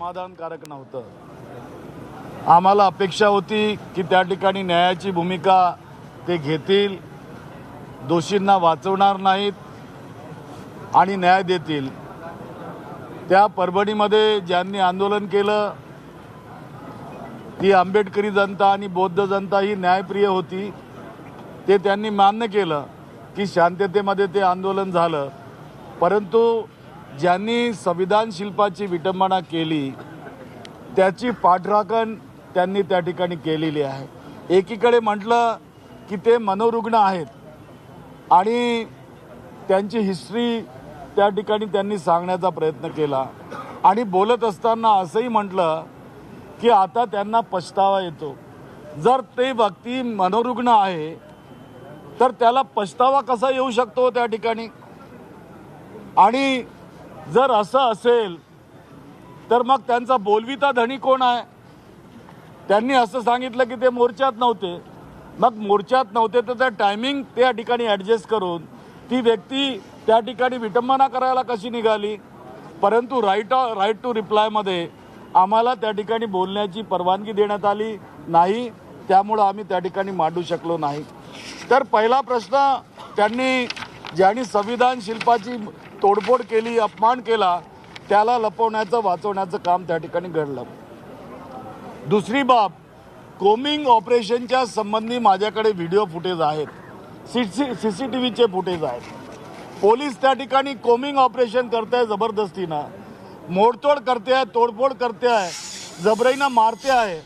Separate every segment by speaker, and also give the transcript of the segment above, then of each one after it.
Speaker 1: समाधानकारक नव्हतं. आम्हाला अपेक्षा होती की त्या ठिकाणी न्यायाची भूमिका ते घेतील दोषींना वाचवणार नाहीत आणि न्याय देतील. त्या परभणीमध्ये ज्यांनी आंदोलन केलं ती आंबेडकरी जनता आणि बौद्ध जनता ही न्यायप्रिय होती. ते त्यांनी मान्य केलं की शांततेमध्ये ते आंदोलन झालं. परंतु ज्यांनी संविधान शिल्पाची विटंबना केली त्याची पाठराखण त्यांनी त्या ठिकाणी केलेली आहे. एकीकडे म्हटलं की ते मनोरुग्ण आहेत आणि त्यांची हिस्ट्री त्या ठिकाणी त्यांनी सांगण्याचा प्रयत्न केला आणि बोलत असताना असंही म्हटलं की आता त्यांना पछतावा येतो. जर ते व्यक्ती मनोरुग्ण आहे तर त्याला पछतावा कसा येऊ शकतो त्या ठिकाणी? आणि जर असं असेल तर मग त्यांचा बोलविता धणी कोण आहे? त्यांनी असं सांगितलं की ते मोर्चात नव्हते. मग मोर्चात नव्हते तर त्या टायमिंग त्या ठिकाणी ॲडजस्ट करून ती व्यक्ती त्या ठिकाणी विटंबना करायला कशी निघाली? परंतु राईट राईट टू रिप्लायमध्ये आम्हाला त्या ठिकाणी बोलण्याची परवानगी देण्यात आली नाही. त्यामुळं आम्ही त्या ठिकाणी मांडू शकलो नाही. तर पहिला प्रश्न त्यांनी ज्यांनी संविधान शिल्पाची तोडफोड केली अपमान केला त्याला लपवण्याचं वाचवण्याचं काम त्या ठिकाणी घडलं. दुसरी बाब कोमिंग ऑपरेशनच्या संबंधी माझ्याकडे व्हिडिओ फुटेज आहेत. सी सी सी टी व्हीचे फुटेज आहेत. पोलीस त्या ठिकाणी कोमिंग ऑपरेशन करते आहे जबरदस्तीनं. मोडतोड करते आहे तोडफोड करते आहे जबरईनं मारते आहे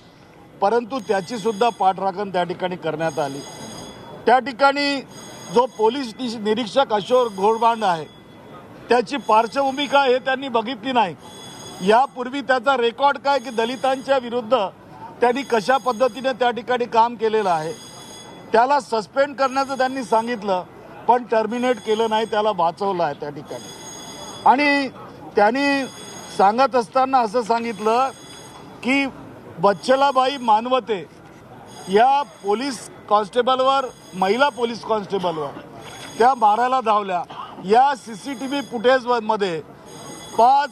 Speaker 1: परंतु त्याची सुद्धा पाठराखण त्या ठिकाणी करण्यात आली. त्या ठिकाणी जो पोलीस निरीक्षक अशोक घोडबांड आहे त्याची पार्श्वभूमी काय हे त्यांनी बघितली नाही. यापूर्वी त्याचा रेकॉर्ड काय की दलितांच्या विरुद्ध त्यांनी कशा पद्धतीने त्या ठिकाणी काम केलेलं आहे. त्याला सस्पेंड करण्याचं त्यांनी सांगितलं पण टर्मिनेट केलं नाही त्याला वाचवलं आहे त्या ठिकाणी. आणि त्यांनी सांगत असताना असं सांगितलं की बच्चलाबाई मानवते या पोलीस कॉन्स्टेबलवर महिला पोलीस कॉन्स्टेबलवर त्या मारायला धावल्या. या सी सी टी व्ही फुटेजमध्ये पाच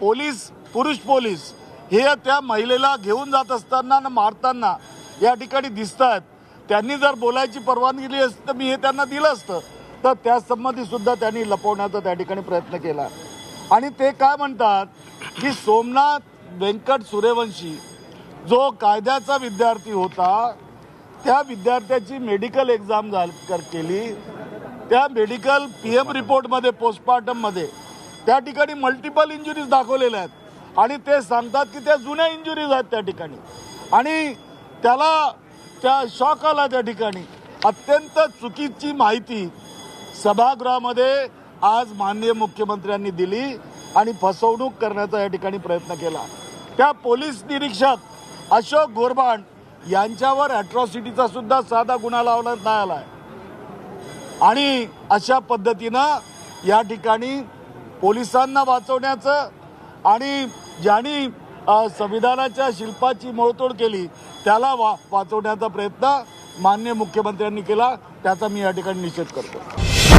Speaker 1: पोलीस पुरुष पोलीस हे त्या महिलेला घेऊन जात असताना न मारताना या ठिकाणी दिसत आहेत त्यांनी जर बोलायची परवानगी दिली असती तर मी हे त्यांना दिलं असतं. तर त्या संबंधी सुद्धा त्यांनी लपवण्याचा त्या ठिकाणी प्रयत्न केला. आणि ते काय म्हणतात की सोमनाथ व्यंकट सूर्यवंशी जो कायद्याचा विद्यार्थी होता त्या विद्यार्थ्याची मेडिकल एक्झाम झाल केली. त्या मेडिकल पी एम रिपोर्टमध्ये पोस्टमार्टममध्ये त्या ठिकाणी मल्टिपल इंजुरीज दाखवलेल्या आहेत. आणि ते सांगतात की त्या जुन्या इंजुरीज आहेत त्या ठिकाणी. आणि त्याला त्या शॉक आला त्या ठिकाणी. अत्यंत चुकीची माहिती सभागृहामध्ये आज माननीय मुख्यमंत्र्यांनी दिली आणि फसवणूक करण्याचा या ठिकाणी प्रयत्न केला. त्या पोलीस निरीक्षक अशोक गोरबांड यांच्यावर अॅट्रॉसिटीचा सुद्धा साधा गुन्हा लावण्यात नाही आला आहे आणि अशा पद्धतीनं या ठिकाणी पोलिसांना वाचवण्याचं आणि ज्यांनी संविधानाच्या शिल्पाची मोडतोड केली त्याला वा वाचवण्याचा प्रयत्न मान्य मुख्यमंत्र्यांनी केला त्याचा मी या ठिकाणी निषेध करतो.